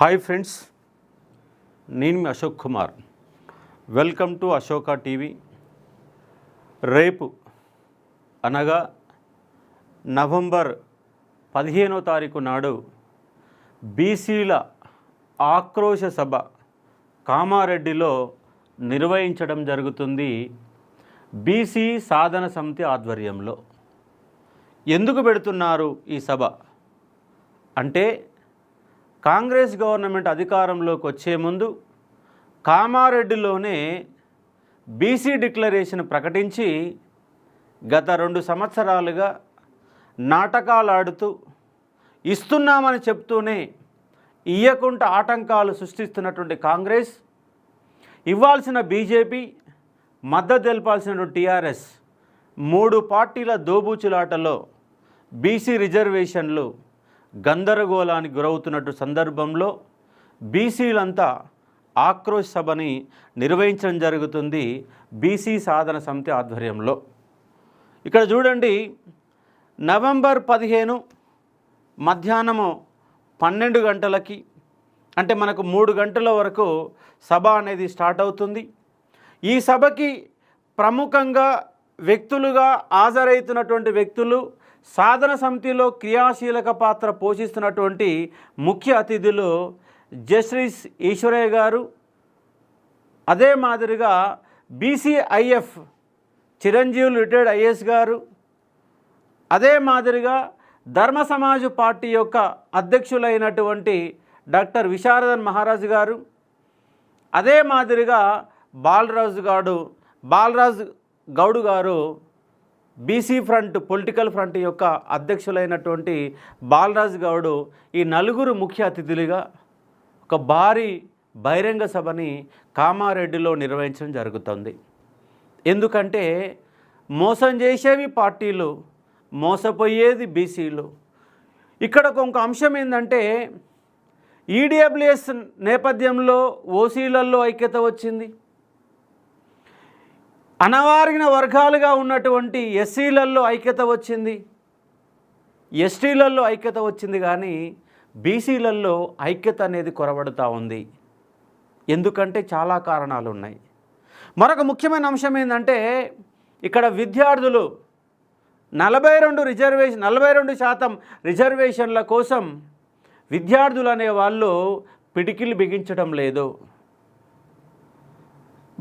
Hi friends నేను మీ Ashok Kumar. Welcome to Ashoka TV. రేపు అనగా నవంబర్ పదిహేనో తారీఖు నాడు బీసీల ఆక్రోశ సభ కామారెడ్డిలో నిర్వహించడం జరుగుతుంది బీసీ సాధన సమితి ఆధ్వర్యంలో. ఎందుకు పెడుతున్నారు ఈ సభ? అంటే కాంగ్రెస్ గవర్నమెంట్ అధికారంలోకి వచ్చే ముందు కామారెడ్డిలోనే బీసీ డిక్లరేషన్ ప్రకటించి గత రెండు సంవత్సరాలుగా నాటకాలు ఆడుతూ ఇస్తున్నామని చెప్తూనే ఇయ్యకుండా ఆటంకాలు సృష్టిస్తున్నటువంటి కాంగ్రెస్ ఇవ్వాల్సిన బీజేపీ మద్దతు తెలపాల్సినటువంటి టీఆర్ఎస్ మూడు పార్టీల దోబూచులాటలో బీసీ రిజర్వేషన్లు గందరగోళానికి గురవుతున్నట్టు సందర్భంలో బీసీలంతా ఆక్రోశ సభని నిర్వహించడం జరుగుతుంది బీసీ సాధన సమితి ఆధ్వర్యంలో. ఇక్కడ చూడండి నవంబర్ పదిహేను మధ్యాహ్నము పన్నెండు గంటలకి అంటే మనకు మూడు గంటల వరకు సభ అనేది స్టార్ట్ అవుతుంది. ఈ సభకి ప్రముఖంగా వ్యక్తులుగా హాజరవుతున్నటువంటి వ్యక్తులు సాధన సమితిలో క్రియాశీలక పాత్ర పోషిస్తున్నటువంటి ముఖ్య అతిథులు జస్టిస్ ఈశ్వరయ్య గారు అదే మాదిరిగా బీసీఐఎఫ్ చిరంజీవులు రిటైర్డ్ ఐఏఎస్ గారు అదే మాదిరిగా ధర్మ సమాజ్ పార్టీ యొక్క అధ్యక్షులైనటువంటి డాక్టర్ విశారదన్ మహారాజు గారు అదే మాదిరిగా బాలరాజు గారు బాలరాజు గౌడు గారు బీసీ ఫ్రంట్ పొలిటికల్ ఫ్రంట్ యొక్క అధ్యక్షులైనటువంటి బాలరాజు గౌడు ఈ నలుగురు ముఖ్య అతిథులుగా ఒక భారీ బహిరంగ సభని కామారెడ్డిలో నిర్వహించడం జరుగుతుంది. ఎందుకంటే మోసం చేసేవి పార్టీలు మోసపోయేది బీసీలు. ఇక్కడ ఒక అంశం ఏంటంటే ఈడబ్ల్యూఎస్ నేపథ్యంలో ఓసీలలో ఐక్యత వచ్చింది. అనవారిన వర్గాలుగా ఉన్నటువంటి ఎస్సీలల్లో ఐక్యత వచ్చింది. ఎస్టీలలో ఐక్యత వచ్చింది కానీ బీసీలల్లో ఐక్యత అనేది కొరబడుతూ ఉంది. ఎందుకంటే చాలా కారణాలు ఉన్నాయి మరొక ముఖ్యమైన అంశం ఏంటంటే ఇక్కడ విద్యార్థులు నలభై రెండు రిజర్వేషన్ నలభై రెండు శాతం రిజర్వేషన్ల కోసం విద్యార్థులు అనే వాళ్ళు పిడికిలు బిగించడం లేదు.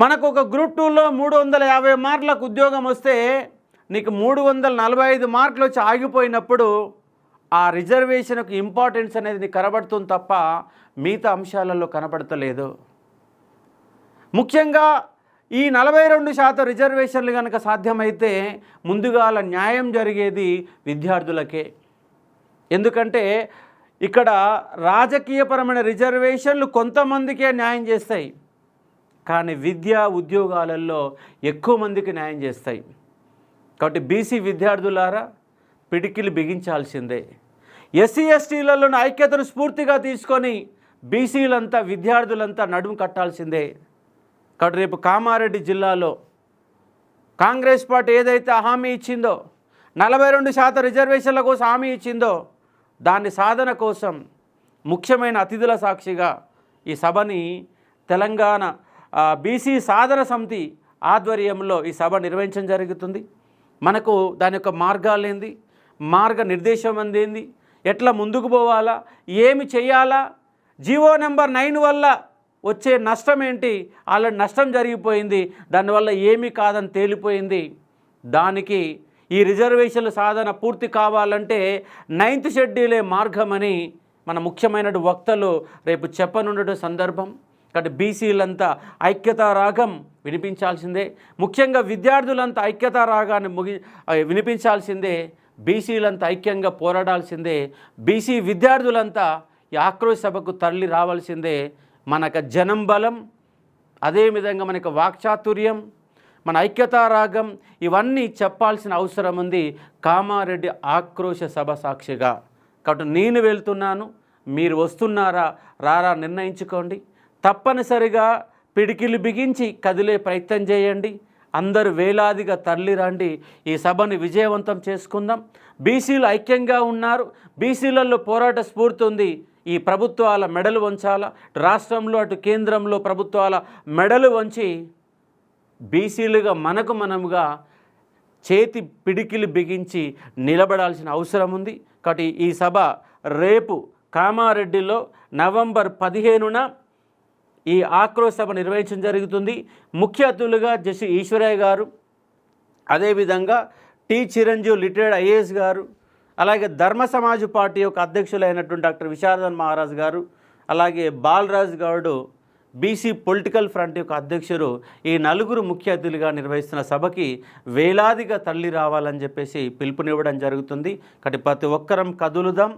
మనకు ఒక గ్రూప్ టూలో మూడు వందల యాభై మార్కులకు ఉద్యోగం వస్తే నీకు మూడు వందల నలభై ఐదు మార్కులు వచ్చి ఆగిపోయినప్పుడు ఆ రిజర్వేషన్కు ఇంపార్టెన్స్ అనేది నీకు కనబడుతుంది తప్ప మిగతా అంశాలలో కనబడతలేదు. ముఖ్యంగా ఈ నలభై రెండు శాతం రిజర్వేషన్లు కనుక సాధ్యమైతే ముందుగాల న్యాయం జరిగేది విద్యార్థులకే. ఎందుకంటే ఇక్కడ రాజకీయపరమైన రిజర్వేషన్లు కొంతమందికే న్యాయం చేస్తాయి. కానీ విద్యా ఉద్యోగాలలో ఎక్కువ మందికి న్యాయం చేస్తాయి. కాబట్టి బీసీ విద్యార్థులారా పిడికిలు బిగించాల్సిందే. ఎస్సీ ఎస్టీలలోని ఐక్యతను స్ఫూర్తిగా తీసుకొని బీసీలంతా విద్యార్థులంతా నడుము కట్టాల్సిందే. కాబట్టి రేపు కామారెడ్డి జిల్లాలో కాంగ్రెస్ పార్టీ ఏదైతే హామీ ఇచ్చిందో నలభై రెండు శాతం రిజర్వేషన్ల కోసం హామీ ఇచ్చిందో దాని సాధన కోసం ముఖ్యమైన అతిథుల సాక్షిగా ఈ సభని తెలంగాణ బీసీ సాధన సమితి ఆధ్వర్యంలో ఈ సభ నిర్వహించడం జరుగుతుంది. మనకు దాని యొక్క మార్గాలు ఏంది? మార్గ నిర్దేశం అందేంది? ఎట్లా ముందుకు పోవాలా? ఏమి చేయాలా? జీవో నెంబర్ నైన్ వల్ల వచ్చే నష్టం ఏంటి? వాళ్ళ నష్టం జరిగిపోయింది. దానివల్ల ఏమీ కాదని తేలిపోయింది. దానికి ఈ రిజర్వేషన్ల సాధన పూర్తి కావాలంటే నైన్త్ షెడ్యూలే మార్గమని మన ముఖ్యమైన వక్తలు రేపు చెప్పనుండడం సందర్భం. కాబట్టి బీసీలంతా ఐక్యతా రాగం వినిపించాల్సిందే. ముఖ్యంగా విద్యార్థులంతా ఐక్యతా రాగాన్ని ముగి వినిపించాల్సిందే. బీసీలంతా ఐక్యంగా పోరాడాల్సిందే. బీసీ విద్యార్థులంతా ఈ ఆక్రోశ సభకు తరలి రావాల్సిందే. మనకు జనం బలం అదేవిధంగా మనకు వాక్చాతుర్యం మన ఐక్యతా రాగం ఇవన్నీ చెప్పాల్సిన అవసరం ఉంది. కామారెడ్డి ఆక్రోశ సభ సాక్షిగా. కాబట్టి నేను వెళ్తున్నాను. మీరు వస్తున్నారా? రారా నిర్ణయించుకోండి. తప్పనిసరిగా పిడికిలు బిగించి కదిలే ప్రయత్నం చేయండి. అందరూ వేలాదిగా తల్లి రండి. ఈ సభని విజయవంతం చేసుకుందాం. బీసీలు ఐక్యంగా ఉన్నారు. బీసీలలో పోరాట స్ఫూర్తి ఉంది. ఈ ప్రభుత్వాల మెడలు వంచాలా? రాష్ట్రంలో అటు కేంద్రంలో ప్రభుత్వాల మెడలు వంచి బీసీలుగా మనకు మనముగా చేతి పిడికిలు బిగించి నిలబడాల్సిన అవసరం ఉంది. కాబట్టి ఈ సభ రేపు కామారెడ్డిలో నవంబర్ పదిహేనున ఈ ఆక్రోశ సభ నిర్వహించడం జరుగుతుంది. ముఖ్య అతిథులుగా జస్టి ఈశ్వరయ్య గారు అదేవిధంగా టి చిరంజీవి లిటరేడ్ ఐఏఎస్ గారు అలాగే ధర్మ సమాజ్ పార్టీ యొక్క అధ్యక్షులైనటువంటి డాక్టర్ విశారదన్ మహారాజ్ గారు అలాగే Balaraj Goud BC political front యొక్క అధ్యక్షుడు ఈ నలుగురు ముఖ్య అతిథులుగా నిర్వహిస్తున్న సభకి వేలాదిగా తల్లి రావాలని చెప్పేసి పిలుపునివ్వడం జరుగుతుంది. కాబట్టి ప్రతి ఒక్కరం కదులుదాం.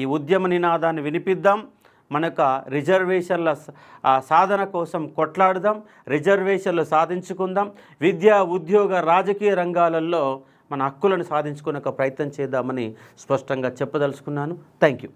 ఈ ఉద్యమ నినాదాన్ని వినిపిద్దాం. మనక రిజర్వేషన్ల సాధన కోసం కొట్లాడదాం రిజర్వేషన్లు సాధించుకుందాం. విద్యా ఉద్యోగ రాజకీయ రంగాలలో మన హక్కులను సాధించుకునే ప్రయత్నం చేద్దామని స్పష్టంగా చెప్పదలుచుకున్నాను. Thank you